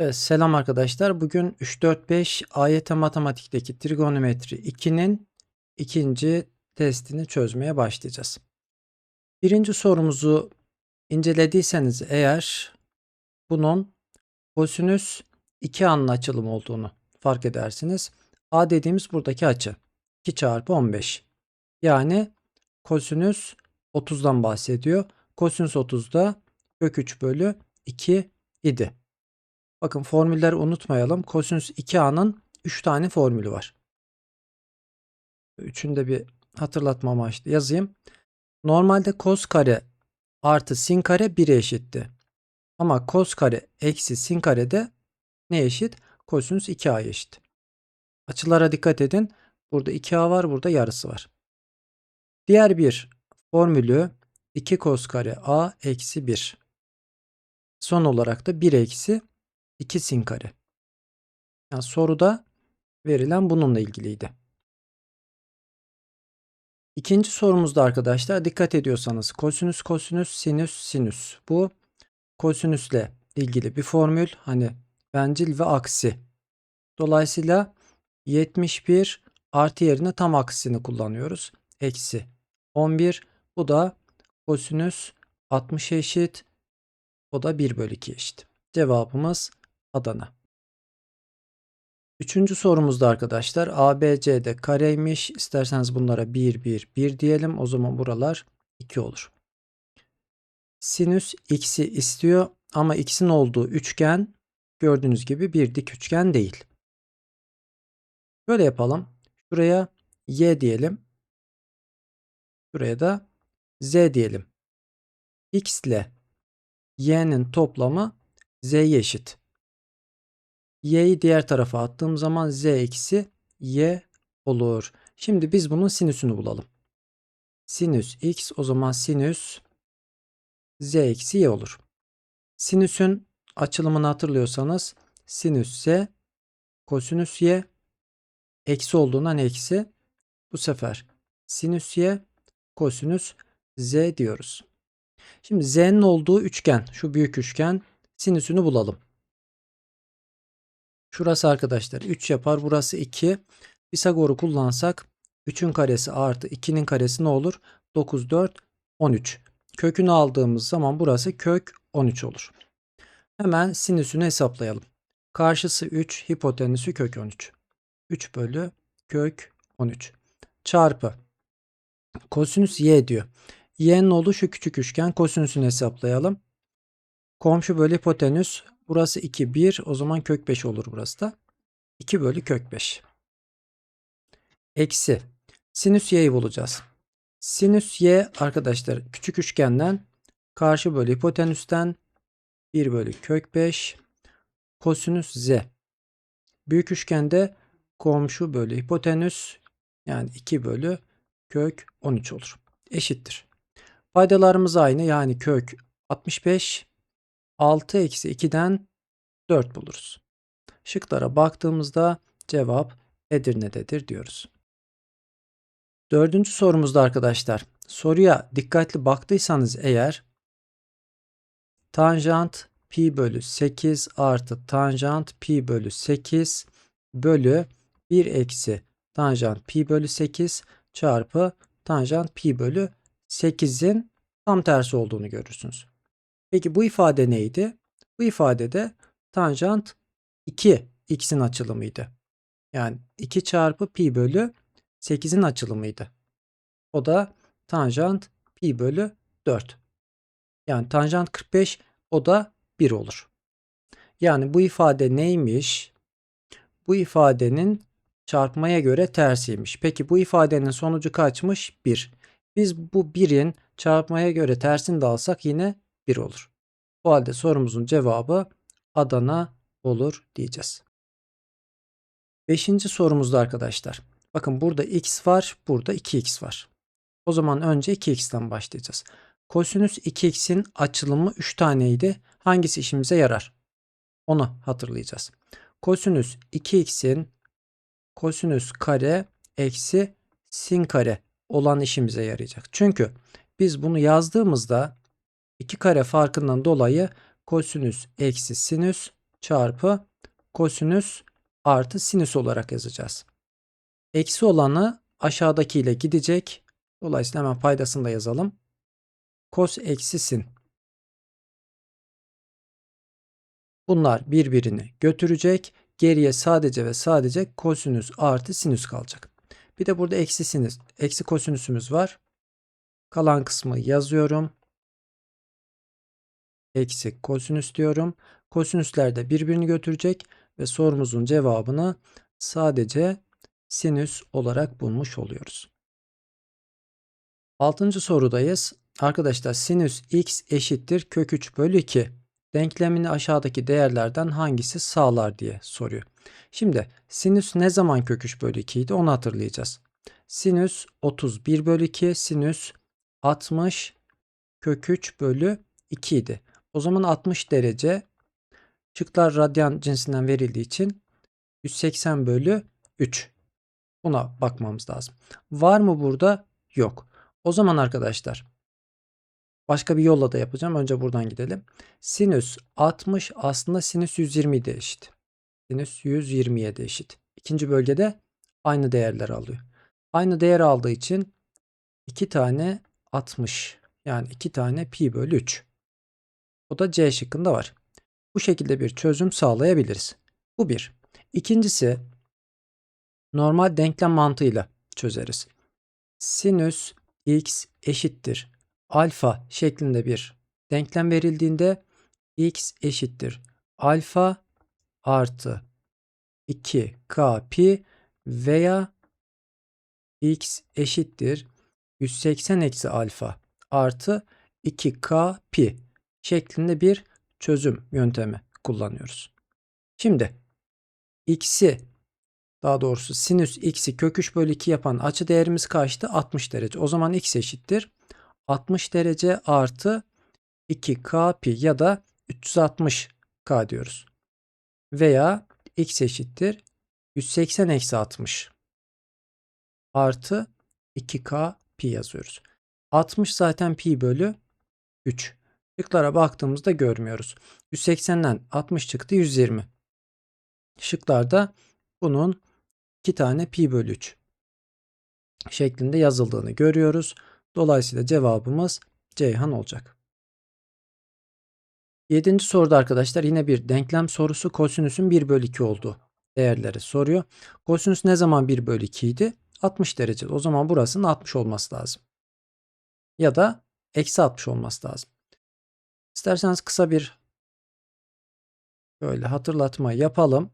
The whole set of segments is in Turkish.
Evet, selam arkadaşlar. Bugün 3-4-5 AYT matematikteki trigonometri 2'nin ikinci testini çözmeye başlayacağız. Birinci sorumuzu incelediyseniz eğer bunun kosinüs 2 anlı açılım olduğunu fark edersiniz. A dediğimiz buradaki açı 2 çarpı 15. Yani kosinüs 30'dan bahsediyor. Kosinüs 30'da kök 3 bölü 2 idi. Bakın formülleri unutmayalım. Kosinüs 2a'nın 3 tane formülü var. Üçünü de bir hatırlatma amaçlı yazayım. Normalde kos kare artı sin kare 1'e eşitti. Ama kos kare eksi sin kare de ne eşit? Kosinüs 2a eşit. Açılara dikkat edin. Burada 2a var, burada yarısı var. Diğer bir formülü 2 kos kare a eksi 1. Son olarak da 1 eksi 2 sin kare. Yani soruda verilen bununla ilgiliydi. İkinci sorumuzda arkadaşlar dikkat ediyorsanız kosinüs kosinüs sinüs sinüs. Bu kosinüsle ilgili bir formül. Hani bencil ve aksi. Dolayısıyla 71 artı yerine tam aksini kullanıyoruz. Eksi 11. Bu da kosinüs 60 eşit. O da 1 bölü 2 eşit. Cevabımız Adana. Üçüncü sorumuzda arkadaşlar ABC'de kareymiş. İsterseniz bunlara 1, 1, 1 diyelim. O zaman buralar 2 olur. Sinüs x'i istiyor ama x'in olduğu üçgen gördüğünüz gibi bir dik üçgen değil. Böyle yapalım. Şuraya y diyelim. Şuraya da z diyelim. x ile y'nin toplamı z'ye eşit y'yi diğer tarafa attığım zaman z eksi y olur. Şimdi biz bunun sinüsünü bulalım. Sinüs x o zaman sinüs z eksi y olur. Sinüsün açılımını hatırlıyorsanız sinüs z kosinüs y eksi olduğundan eksi bu sefer sinüs y kosinüs z diyoruz. Şimdi z'nin olduğu üçgen şu büyük üçgen sinüsünü bulalım. Şurası arkadaşlar 3 yapar. Burası 2. Pisagor'u kullansak 3'ün karesi artı 2'nin karesi ne olur? 9, 4, 13. Kökünü aldığımız zaman burası kök 13 olur. Hemen sinüsünü hesaplayalım. Karşısı 3, hipotenüsü kök 13. 3 bölü kök 13. Çarpı. Kosinüs y diyor. Y'nin olduğu şu küçük üçgen kosinüsünü hesaplayalım. Komşu bölü hipotenüs Burası 2 1 o zaman kök 5 olur burası da. 2 bölü kök 5. Eksi. Sinüs y'yi bulacağız. Sinüs y arkadaşlar küçük üçgenden karşı bölü hipotenüsten 1 bölü kök 5 kosinüs z. Büyük üçgende komşu bölü hipotenüs yani 2 bölü kök 13 olur. Eşittir. Faydalarımız aynı yani kök 65 6 eksi 2'den 4 buluruz. Şıklara baktığımızda cevap Edirne'dedir diyoruz. Dördüncü sorumuzda arkadaşlar soruya dikkatli baktıysanız eğer tanjant pi bölü 8 artı tanjant pi bölü 8 bölü 1 eksi tanjant pi bölü 8 çarpı tanjant pi bölü 8'in tam tersi olduğunu görürsünüz. Peki bu ifade neydi? Bu ifadede tanjant 2 x'in açılımıydı. Yani 2 çarpı pi bölü 8'in açılımıydı. O da tanjant pi bölü 4. Yani tanjant 45 o da 1 olur. Yani bu ifade neymiş? Bu ifadenin çarpmaya göre tersiymiş. Peki bu ifadenin sonucu kaçmış? 1. Biz bu 1'in çarpmaya göre tersini de alsak yine 1 olur. O halde sorumuzun cevabı Adana olur diyeceğiz. Beşinci sorumuzda arkadaşlar. Bakın burada x var, burada 2x var. O zaman önce 2x'ten başlayacağız. Kosinüs 2x'in açılımı 3 taneydi. Hangisi işimize yarar? Onu hatırlayacağız. Kosinüs 2x'in kosinüs kare eksi sin kare olan işimize yarayacak. Çünkü biz bunu yazdığımızda 2 kare farkından dolayı kosinüs eksi sinüs çarpı kosinüs artı sinüs olarak yazacağız. Eksi olanı aşağıdakiyle gidecek. Dolayısıyla hemen paydasını da yazalım. Kos eksi sin. Bunlar birbirini götürecek. Geriye sadece ve sadece kosinüs artı sinüs kalacak. Bir de burada eksi sinüs, eksi kosinüsümüz var. Kalan kısmı yazıyorum. Eksi kosinüs diyorum. Kosinüsler de birbirini götürecek ve sorumuzun cevabını sadece sinüs olarak bulmuş oluyoruz. Altıncı sorudayız. Arkadaşlar sinüs x eşittir kök 3 bölü 2. Denklemini aşağıdaki değerlerden hangisi sağlar diye soruyor. Şimdi sinüs ne zaman kök 3 bölü 2 idi onu hatırlayacağız. Sinüs 31 bölü 2, sinüs 60 kök 3 bölü 2 idi. O zaman 60 derece şıklar radyan cinsinden verildiği için 180 bölü 3. Buna bakmamız lazım. Var mı burada? Yok. O zaman arkadaşlar başka bir yolla da yapacağım. Önce buradan gidelim. Sinüs 60 aslında sinüs 120 de eşit. Sinüs 120'ye de eşit. İkinci bölgede aynı değerler alıyor. Aynı değer aldığı için 2 tane 60 yani 2 tane pi bölü 3. O da C şıkkında var. Bu şekilde bir çözüm sağlayabiliriz. Bu bir. İkincisi normal denklem mantığıyla çözeriz. Sinüs x eşittir alfa şeklinde bir denklem verildiğinde x eşittir alfa artı 2k pi veya x eşittir 180 eksi alfa artı 2k pi şeklinde bir çözüm yöntemi kullanıyoruz. Şimdi x'i daha doğrusu sinüs x'i kök 3 bölü 2 yapan açı değerimiz kaçtı? 60 derece. O zaman x eşittir 60 derece artı 2k pi ya da 360k diyoruz. Veya x eşittir 180 eksi 60 artı 2k pi yazıyoruz. 60 zaten pi bölü 3. Şıklara baktığımızda görmüyoruz. 180'den 60 çıktı 120. Şıklarda bunun 2 tane pi bölü 3 şeklinde yazıldığını görüyoruz. Dolayısıyla cevabımız Ceyhan olacak. Yedinci soruda arkadaşlar yine bir denklem sorusu kosinüsün 1 bölü 2 olduğu değerleri soruyor. Kosinüs ne zaman 1 bölü 2 idi? 60 derece. O zaman burasının 60 olması lazım. Ya da eksi 60 olması lazım. İsterseniz kısa bir böyle hatırlatma yapalım.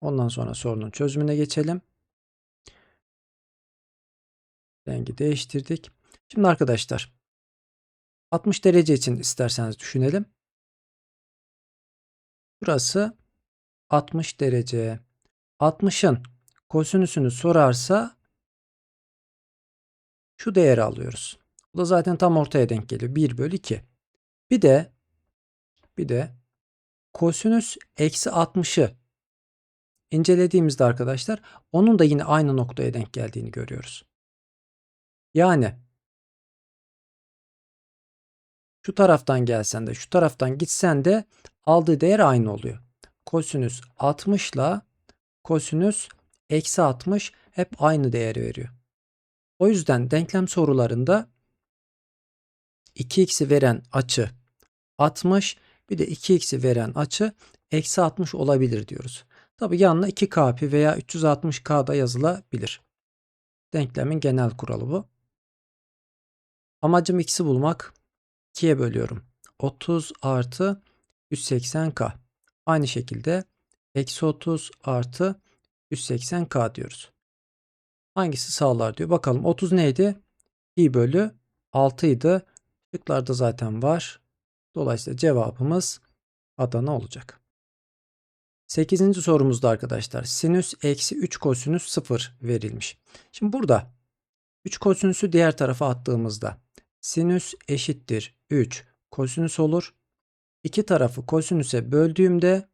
Ondan sonra sorunun çözümüne geçelim. Rengi değiştirdik. Şimdi arkadaşlar 60 derece için isterseniz düşünelim. Burası 60 derece. 60'ın kosinüsünü sorarsa şu değeri alıyoruz. Bu da zaten tam ortaya denk geliyor. 1 bölü 2. Bir de bir de kosinüs eksi 60'ı incelediğimizde arkadaşlar onun da yine aynı noktaya denk geldiğini görüyoruz. Yani şu taraftan gelsen de şu taraftan gitsen de aldığı değer aynı oluyor. Kosinüs 60 ile kosinüs eksi 60 hep aynı değeri veriyor. O yüzden denklem sorularında 2x'i veren açı 60 bir de 2x'i veren açı eksi 60 olabilir diyoruz. Tabi yanına 2k pi veya 360k da yazılabilir. Denklemin genel kuralı bu. Amacım x'i bulmak. 2'ye bölüyorum. 30 artı 180k. Aynı şekilde eksi 30 artı 180k diyoruz. Hangisi sağlar diyor. Bakalım 30 neydi? i bölü 6 idi. Şıklarda zaten var. Dolayısıyla cevabımız Adana olacak. 8. sorumuzda arkadaşlar sinüs eksi 3 kosinüs 0 verilmiş. Şimdi burada 3 kosinüsü diğer tarafa attığımızda sinüs eşittir 3 kosinüs olur. İki tarafı kosinüse böldüğümde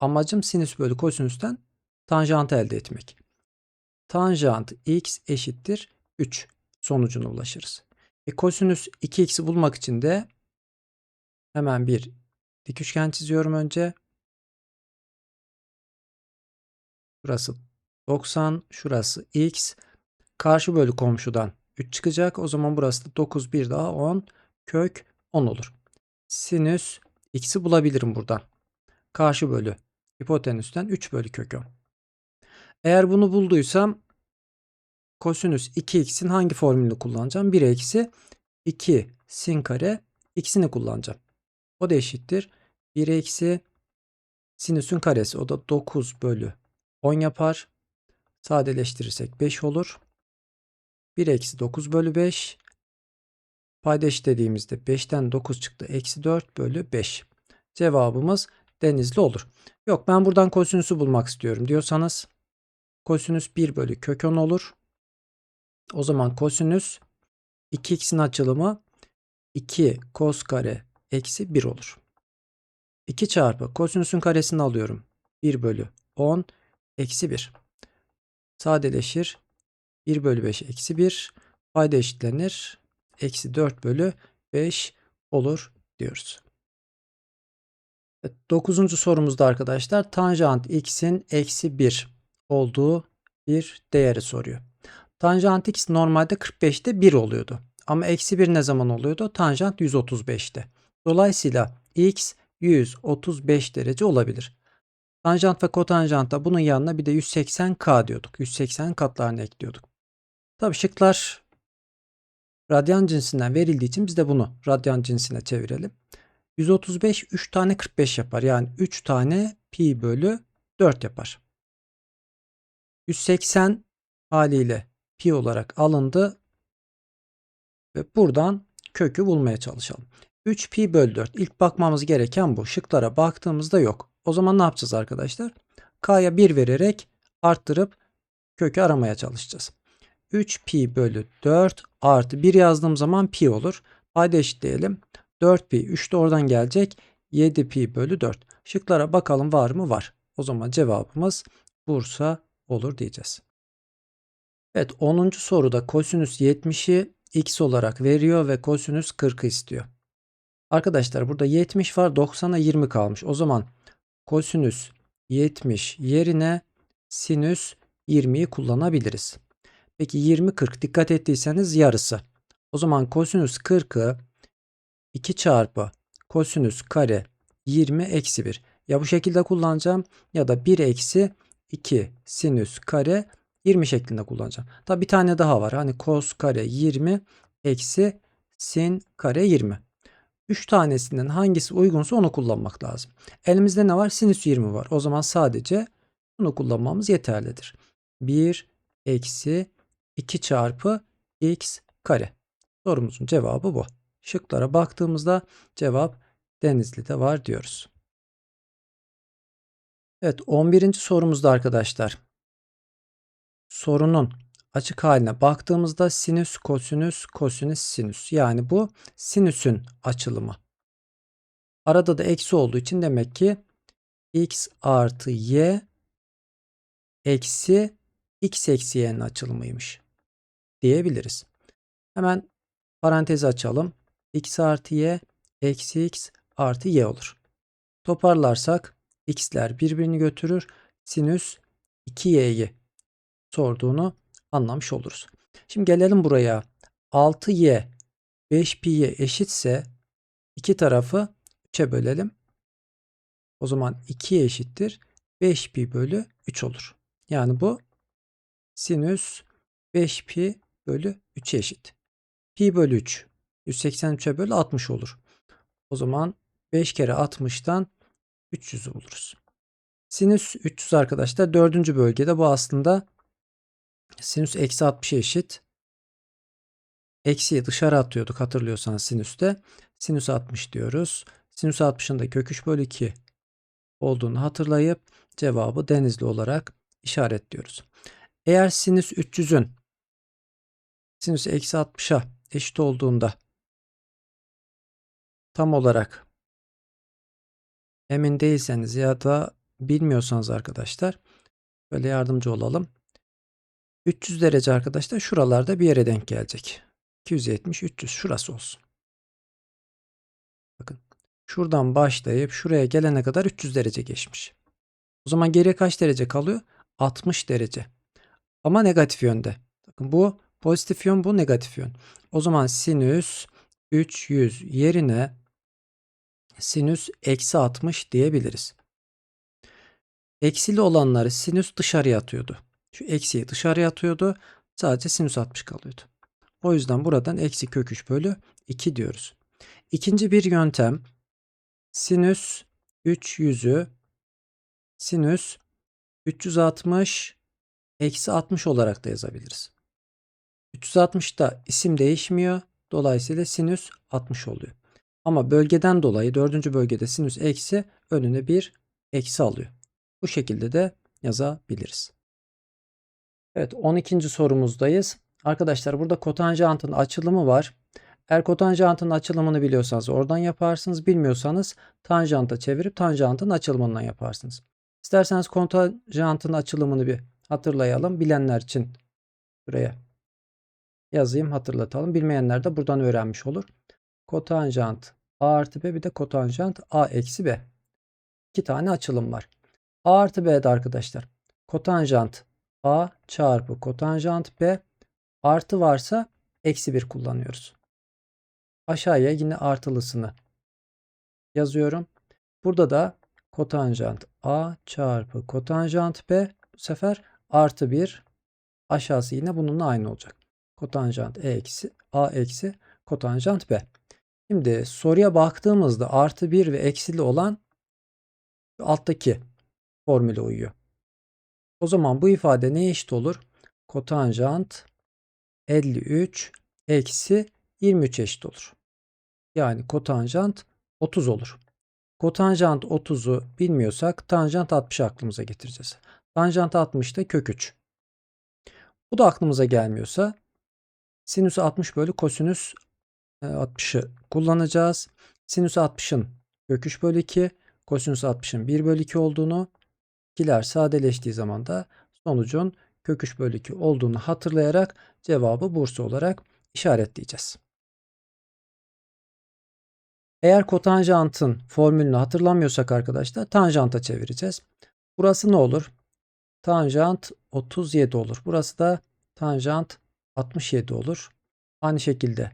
amacım sinüs bölü kosinüsten tanjant elde etmek. Tanjant x eşittir 3 sonucuna ulaşırız. E, kosinüs 2x'i bulmak için de hemen bir dik üçgen çiziyorum önce. Şurası 90, şurası x. Karşı bölü komşudan 3 çıkacak. O zaman burası da 9 bir daha 10 kök 10 olur. Sinüs x'i bulabilirim buradan. Karşı bölü hipotenüsten 3 bölü kök 10. Eğer bunu bulduysam kosinüs 2x'in hangi formülünü kullanacağım? 1 eksi 2 sin kare x'ini kullanacağım. O da eşittir. 1 eksi sinüsün karesi. O da 9 bölü 10 yapar. Sadeleştirirsek 5 olur. 1 eksi 9 bölü 5. Payda eşitlediğimizde 5'ten 9 çıktı. Eksi 4 bölü 5. Cevabımız denizli olur. Yok ben buradan kosinüsü bulmak istiyorum diyorsanız kosinüs 1 bölü kök 10 olur. O zaman kosinüs 2x'in açılımı 2 kos kare eksi 1 olur. 2 çarpı kosinüsün karesini alıyorum. 1 bölü 10 eksi 1. Sadeleşir. 1 bölü 5 eksi 1. Payda eşitlenir. Eksi 4 bölü 5 olur diyoruz. Evet, 9. sorumuzda arkadaşlar tanjant x'in eksi 1 olduğu bir değeri soruyor. Tanjant x normalde 45'te 1 oluyordu. Ama eksi 1 ne zaman oluyordu? Tanjant 135'te. Dolayısıyla x 135 derece olabilir. Tanjant ve kotanjantta bunun yanına bir de 180k diyorduk. 180 katlarını ekliyorduk. Tabii şıklar radyan cinsinden verildiği için biz de bunu radyan cinsine çevirelim. 135 3 tane 45 yapar. Yani 3 tane pi bölü 4 yapar. 180 haliyle pi olarak alındı. Ve buradan kökü bulmaya çalışalım. 3 pi bölü 4. İlk bakmamız gereken bu. Şıklara baktığımızda yok. O zaman ne yapacağız arkadaşlar? K'ya 1 vererek arttırıp kökü aramaya çalışacağız. 3 pi bölü 4 artı 1 yazdığım zaman pi olur. Payda eşitleyelim. 4 pi 3 de oradan gelecek. 7 pi bölü 4. Şıklara bakalım var mı? Var. O zaman cevabımız Bursa olur diyeceğiz. Evet 10. soruda kosinüs 70'i x olarak veriyor ve kosinüs 40'ı istiyor. Arkadaşlar burada 70 var 90'a 20 kalmış. O zaman kosinüs 70 yerine sinüs 20'yi kullanabiliriz. Peki 20 40 dikkat ettiyseniz yarısı. O zaman kosinüs 40'ı 2 çarpı kosinüs kare 20 eksi 1. Ya bu şekilde kullanacağım ya da 1 eksi 2 sinüs kare 20 şeklinde kullanacağım. Tabi bir tane daha var. Hani kos kare 20 eksi sin kare 20. 3 tanesinden hangisi uygunsa onu kullanmak lazım. Elimizde ne var? Sinüs 20 var. O zaman sadece bunu kullanmamız yeterlidir. 1 eksi 2 çarpı x kare. Sorumuzun cevabı bu. Şıklara baktığımızda cevap Denizli'de var diyoruz. Evet 11. sorumuzda arkadaşlar. Sorunun açık haline baktığımızda sinüs, kosinüs, kosinüs, sinüs. Yani bu sinüsün açılımı. Arada da eksi olduğu için demek ki x artı y eksi x eksi y'nin açılımıymış diyebiliriz. Hemen parantezi açalım. x artı y eksi x artı y olur. Toparlarsak x'ler birbirini götürür. Sinüs 2y'yi sorduğunu anlamış oluruz. Şimdi gelelim buraya. 6y 5pi'ye eşitse iki tarafı 3'e bölelim. O zaman 2'ye eşittir. 5pi bölü 3 olur. Yani bu sinüs 5pi bölü 3'e eşit. Pi bölü 3 183'e bölü 60 olur. O zaman 5 kere 60'tan 300'ü buluruz. Sinüs 300 arkadaşlar dördüncü bölgede bu aslında sinüs eksi 60'a eşit. Eksiyi dışarı atıyorduk hatırlıyorsanız sinüste. Sinüs 60 diyoruz. Sinüs 60'ın da kök 3 bölü 2 olduğunu hatırlayıp cevabı denizli olarak işaretliyoruz. Eğer sinüs 300'ün sinüs eksi 60'a eşit olduğunda tam olarak emin değilseniz ya da bilmiyorsanız arkadaşlar böyle yardımcı olalım. 300 derece arkadaşlar şuralarda bir yere denk gelecek. 270 300 şurası olsun. Bakın Şuradan başlayıp şuraya gelene kadar 300 derece geçmiş. O zaman geriye kaç derece kalıyor? 60 derece. Ama negatif yönde. Bakın bu pozitif yön, bu negatif yön. O zaman sinüs 300 yerine sinüs eksi 60 diyebiliriz. Eksili olanları sinüs dışarıya atıyordu. Şu eksiyi dışarıya atıyordu. Sadece sinüs 60 kalıyordu. O yüzden buradan eksi kök 3 bölü 2 diyoruz. İkinci bir yöntem sinüs 300'ü sinüs 360 eksi 60 olarak da yazabiliriz. 360'da isim değişmiyor. Dolayısıyla sinüs 60 oluyor. Ama bölgeden dolayı dördüncü bölgede sinüs eksi önüne bir eksi alıyor. Bu şekilde de yazabiliriz. Evet 12. sorumuzdayız. Arkadaşlar burada kotanjantın açılımı var. Eğer kotanjantın açılımını biliyorsanız oradan yaparsınız. Bilmiyorsanız tanjanta çevirip tanjantın açılımından yaparsınız. İsterseniz kotanjantın açılımını bir hatırlayalım. Bilenler için buraya yazayım hatırlatalım. Bilmeyenler de buradan öğrenmiş olur. Kotanjant A artı B bir de kotanjant A eksi B. İki tane açılım var. A artı B'de arkadaşlar kotanjant A çarpı kotanjant B artı varsa eksi 1 kullanıyoruz. Aşağıya yine artılısını yazıyorum. Burada da kotanjant A çarpı kotanjant B bu sefer artı 1 aşağısı yine bununla aynı olacak. Kotanjant E eksi A eksi kotanjant B. Şimdi soruya baktığımızda artı 1 ve eksili olan alttaki formüle uyuyor. O zaman bu ifade neye eşit olur? Kotanjant 53 eksi 23 eşit olur. Yani kotanjant 30 olur. Kotanjant 30'u bilmiyorsak tanjant 60 aklımıza getireceğiz. Tanjant 60 da kök 3. Bu da aklımıza gelmiyorsa sinüs 60 bölü kosinüs 60'ı kullanacağız. Sinüs 60'ın kök 3 bölü 2, kosinüs 60'ın 1 bölü 2 olduğunu, ikiler sadeleştiği zaman da sonucun kök 3 bölü 2 olduğunu hatırlayarak cevabı Bursa olarak işaretleyeceğiz. Eğer kotanjantın formülünü hatırlamıyorsak arkadaşlar tanjanta çevireceğiz. Burası ne olur? Tanjant 37 olur. Burası da tanjant 67 olur. Aynı şekilde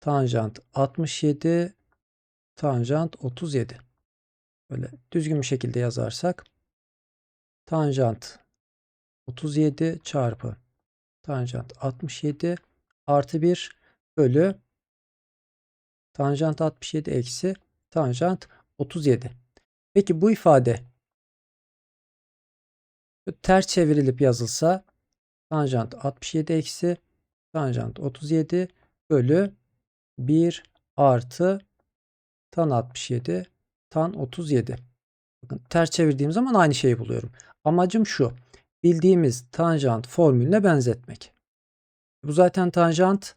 tanjant 67 tanjant 37. Böyle düzgün bir şekilde yazarsak tanjant 37 çarpı tanjant 67 artı 1 bölü tanjant 67 eksi tanjant 37. Peki bu ifade ters çevrilip yazılsa tanjant 67 eksi tanjant 37 bölü 1 artı tan 67 tan 37. Bakın ters çevirdiğim zaman aynı şeyi buluyorum. Amacım şu. Bildiğimiz tanjant formülüne benzetmek. Bu zaten tanjant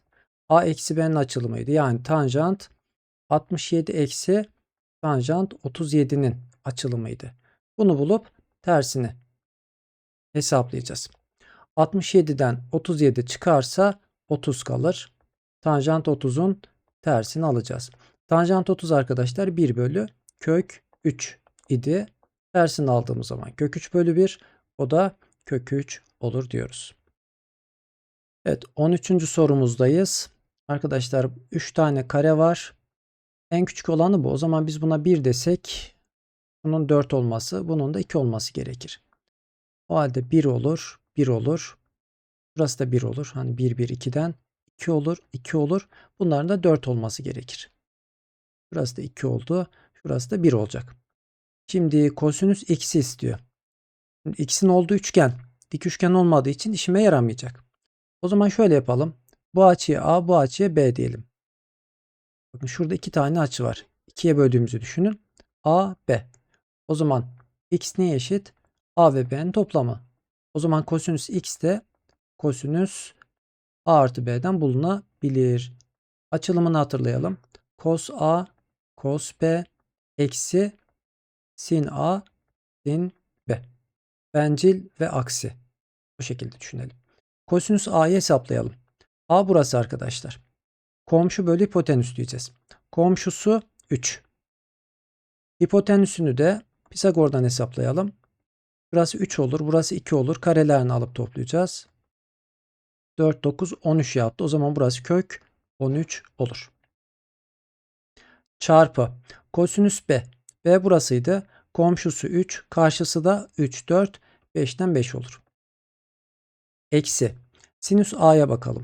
a eksi b'nin açılımıydı. Yani tanjant 67 eksi tanjant 37'nin açılımıydı. Bunu bulup tersini hesaplayacağız. 67'den 37 çıkarsa 30 kalır. Tanjant 30'un tersini alacağız. Tanjant 30 arkadaşlar 1 bölü kök 3 idi. Tersini aldığımız zaman kök 3 bölü 1 o da kök 3 olur diyoruz. Evet 13. sorumuzdayız. Arkadaşlar 3 tane kare var. En küçük olanı bu. O zaman biz buna 1 desek bunun 4 olması bunun da 2 olması gerekir. O halde 1 olur 1 olur. Burası da 1 olur. Hani 1 1 2'den 2 olur 2 olur. Bunların da 4 olması gerekir. Burası da 2 oldu. Şurası da 1 olacak. Şimdi kosinüs x'i istiyor. Şimdi x'in olduğu üçgen dik üçgen olmadığı için işime yaramayacak. O zaman şöyle yapalım. Bu açıya A, bu açıya B diyelim. Bakın şurada iki tane açı var. İkiye böldüğümüzü düşünün. A, B. O zaman x neye eşit? A ve B'nin toplamı. O zaman kosinüs x de kosinüs A artı B'den bulunabilir. Açılımını hatırlayalım. Cos A, cos B eksi sin A, sin B. Bencil ve aksi. Bu şekilde düşünelim. Kosinüs A'yı hesaplayalım. A burası arkadaşlar. Komşu bölü hipotenüs diyeceğiz. Komşusu 3. Hipotenüsünü de Pisagor'dan hesaplayalım. Burası 3 olur. Burası 2 olur. Karelerini alıp toplayacağız. 4, 9, 13 yaptı. O zaman burası kök 13 olur. Çarpı kosinüs B. B burasıydı. Komşusu 3. Karşısı da 3, 4. 5'ten 5 olur. Eksi. Sinüs A'ya bakalım.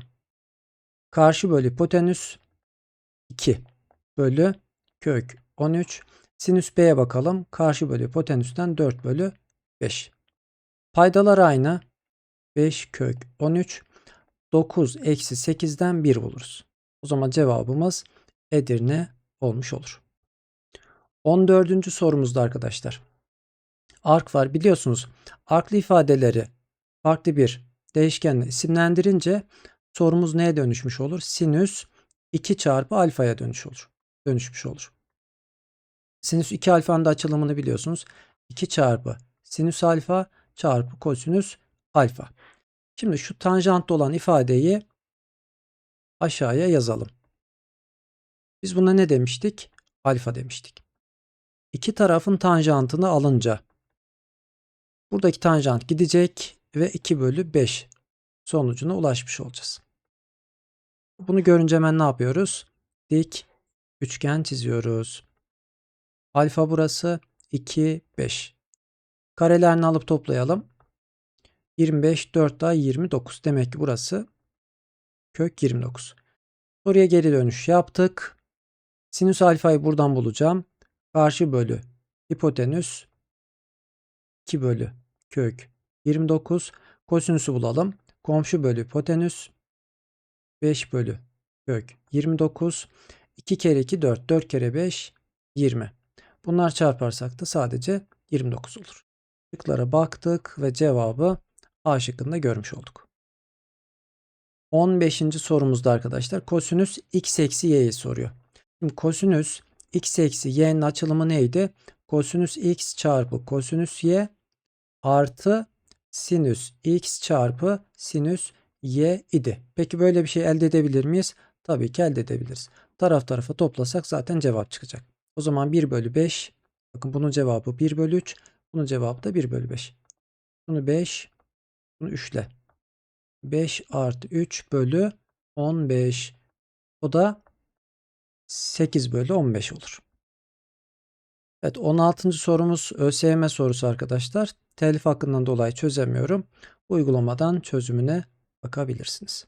Karşı bölü hipotenüs 2 bölü kök 13. Sinüs B'ye bakalım. Karşı bölü hipotenüsten 4 bölü 5. Paydalar aynı. 5 kök 13. 9 eksi 8'den 1 buluruz. O zaman cevabımız Edirne olmuş olur. 14. sorumuzda arkadaşlar. Ark var biliyorsunuz. Arklı ifadeleri farklı bir değişkenle isimlendirince sorumuz neye dönüşmüş olur? Sinüs 2 çarpı alfaya dönüş olur. Dönüşmüş olur. Sinüs 2 alfanın da açılımını biliyorsunuz. 2 çarpı sinüs alfa çarpı kosinüs alfa. Şimdi şu tanjantta olan ifadeyi aşağıya yazalım. Biz buna ne demiştik? Alfa demiştik. İki tarafın tanjantını alınca buradaki tanjant gidecek ve 2 bölü 5 sonucuna ulaşmış olacağız. Bunu görünce hemen ne yapıyoruz? Dik üçgen çiziyoruz. Alfa burası 2, 5. Karelerini alıp toplayalım. 25, 4 daha 29. Demek ki burası kök 29. Soruya geri dönüş yaptık. Sinüs alfayı buradan bulacağım. Karşı bölü hipotenüs 2 bölü kök 29. Kosinüsü bulalım. Komşu bölü hipotenüs 5 bölü kök 29. 2 kere 2 4. 4 kere 5 20. Bunlar çarparsak da sadece 29 olur. Şıklara baktık ve cevabı A şıkkında görmüş olduk. 15. sorumuzda arkadaşlar kosinüs x eksi y'yi soruyor. Şimdi kosinüs x eksi y'nin açılımı neydi? Kosinüs x çarpı kosinüs y artı sinüs x çarpı sinüs y idi. Peki böyle bir şey elde edebilir miyiz? Tabii ki elde edebiliriz. Taraf tarafa toplasak zaten cevap çıkacak. O zaman 1 bölü 5. Bakın bunun cevabı 1 bölü 3. Bunun cevabı da 1 bölü 5. Bunu 5. Bunu 3 ile. 5 artı 3 bölü 15. O da 8 bölü 15 olur. Evet 16. sorumuz ÖSYM sorusu arkadaşlar. Telif hakkından dolayı çözemiyorum. Uygulamadan çözümüne bakabilirsiniz.